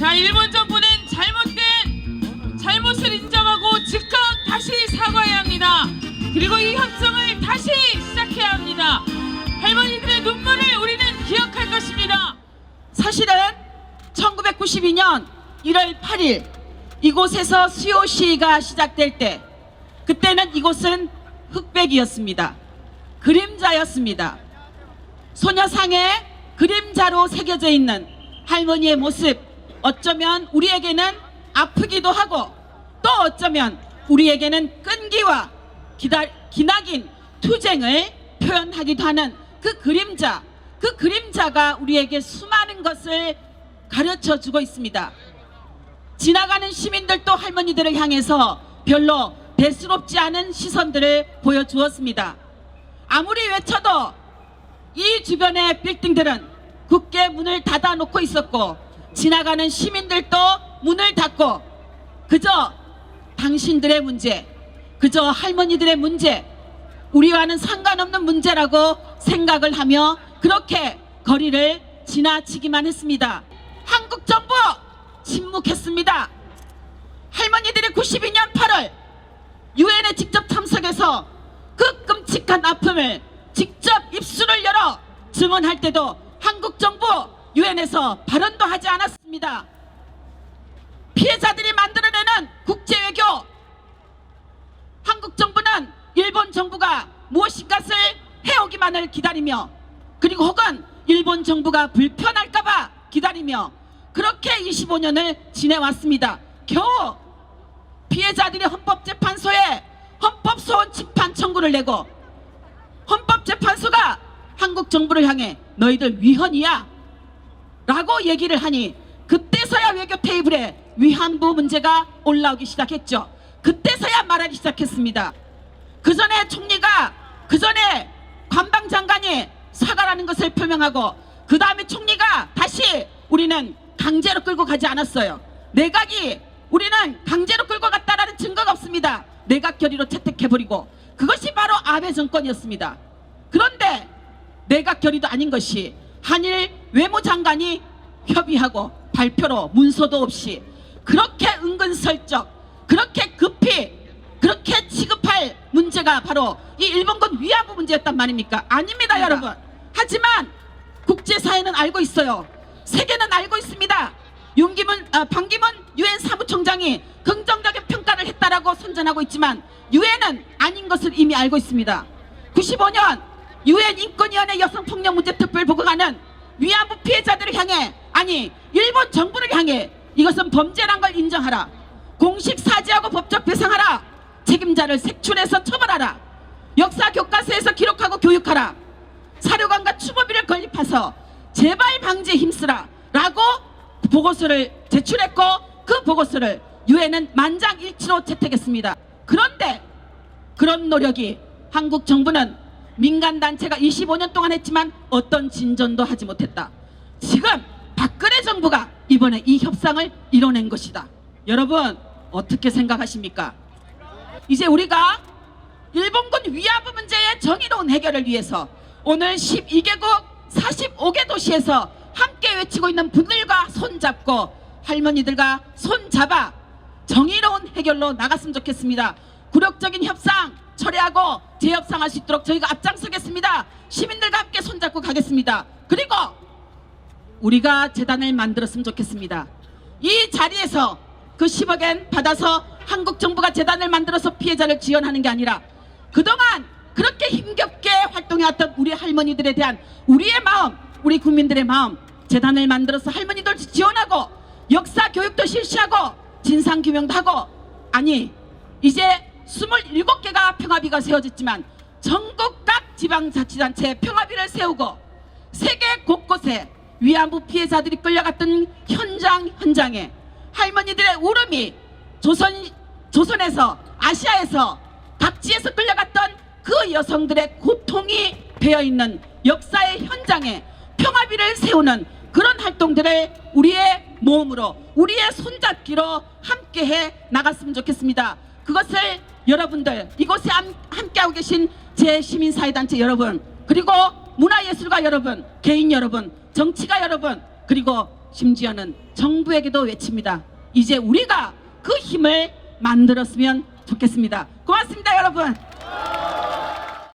자, 일본 정부는 잘못된 잘못을 인정하고 즉각 다시 사과해야 합니다. 그리고 이 협상을 다시 시작해야 합니다. 할머니들의 눈물을 우리는 기억할 것입니다. 사실은 1992년 1월 8일 이곳에서 수요 시위가 시작될 때 그때는 이곳은 흑백이었습니다. 그림자였습니다. 소녀상에 그림자로 새겨져 있는 할머니의 모습 어쩌면 우리에게는 아프기도 하고 또 어쩌면 우리에게는 끈기와 기다, 기나긴 투쟁을 표현하기도 하는 그 그림자 그 그림자가 우리에게 수많은 것을 가르쳐 주고 있습니다. 지나가는 시민들도 할머니들을 향해서 별로 대수롭지 않은 시선들을 보여주었습니다. 아무리 외쳐도 이 주변의 빌딩들은 굳게 문을 닫아 놓고 있었고 지나가는 시민들도 문을 닫고 그저 당신들의 문제, 그저 할머니들의 문제, 우리와는 상관없는 문제라고 생각을 하며 그렇게 거리를 지나치기만 했습니다. 한국 정부 침묵했습니다. 할머니들이 92년 8월 유엔에 직접 참석해서 그 끔찍한 아픔을 직접 입술을 열어 증언할 때도 한국 정부 유엔에서 발언도 하지 않았습니다. 피해자들이 만들어내는 국제 외교 한국 정부는 일본 정부가 무엇인가를 해오기만을 기다리며 그리고 혹은 일본 정부가 불편할까봐 기다리며 그렇게 25년을 지내왔습니다. 겨우 피해자들이 헌법재판소에 헌법소원 집판 청구를 내고 헌법재판소가 한국 정부를 향해 너희들 위헌이야 라고 얘기를 하니 그때서야 외교 테이블에 위안부 문제가 올라오기 시작했죠. 그때서야 말하기 시작했습니다. 그 전에 총리가 그 전에 관방장관이 사과라는 것을 표명하고 그 다음에 총리가 다시 우리는 강제로 끌고 가지 않았어요. 내각이 우리는 강제로 끌고 갔다라는 증거가 없습니다. 내각 결의로 채택해버리고 그것이 바로 아베 정권이었습니다. 그런데 내각 결의도 아닌 것이 한일 외무장관이 협의하고 발표로 문서도 없이 그렇게 은근슬쩍 그렇게 급히 그렇게 취급할 문제가 바로 이 일본군 위안부 문제였단 말입니까? 아닙니다, 여러분. 하지만 국제사회는 알고 있어요. 세계는 알고 있습니다. 윤기문, 아, 반기문 유엔 사무총장이 긍정적인 평가를 했다라고 선전하고 있지만 유엔은 아닌 것을 이미 알고 있습니다. 95년 유엔 인권위원회 여성폭력 문제 특별 보고관은 위안부 피해자들을 향해 아니 일본 정부를 향해 이것은 범죄란 걸 인정하라. 공식 사죄하고 법적 배상하라. 책임자를 색출해서 처벌하라. 역사 교과서에서 기록하고 교육하라. 사료관과 추모비를 건립해서 재발 방지에 힘쓰라. 라고 보고서를 제출했고 그 보고서를 유엔은 만장일치로 채택했습니다. 그런데 그런 노력이 한국 정부는 민간 단체가 25년 동안 했지만 어떤 진전도 하지 못했다. 지금 박근혜 정부가 이번에 이 협상을 이뤄낸 것이다. 여러분 어떻게 생각하십니까? 이제 우리가 일본군 위안부 문제의 정의로운 해결을 위해서 오늘 12개국 45개 도시에서 함께 외치고 있는 분들과 손잡고 할머니들과 손잡아 정의로운 해결로 나갔으면 좋겠습니다. 굴욕적인 협상 재협상할 수 있도록 저희가 앞장서겠습니다. 시민들과 함께 손잡고 가겠습니다. 그리고 우리가 재단을 만들었으면 좋겠습니다. 이 자리에서 그 10억엔 받아서 한국 정부가 재단을 만들어서 피해자를 지원하는 게 아니라 그동안 그렇게 힘겹게 활동해왔던 우리 할머니들에 대한 우리의 마음, 우리 국민들의 마음 재단을 만들어서 할머니들 지원하고 역사 교육도 실시하고 진상 규명도 하고 아니 이제 27개가 평화비가 세워졌지만 전국 각 지방자치단체 평화비를 세우고 세계 곳곳에 위안부 피해자들이 끌려갔던 현장 현장에 할머니들의 울음이 조선 조선에서 아시아에서 각지에서 끌려갔던 그 여성들의 고통이 배어 있는 역사의 현장에 평화비를 세우는 그런 활동들을 우리의 모험으로 우리의 손잡기로 함께해 나갔으면 좋겠습니다. 그것을 여러분들 이곳에 함- 함께하고 계신 제 시민사회단체 여러분 그리고 문화예술가 여러분 개인 여러분 정치가 여러분 그리고 심지어는 정부에게도 외칩니다. 이제 우리가 그 힘을 만들었으면 좋겠습니다. 고맙습니다, 여러분.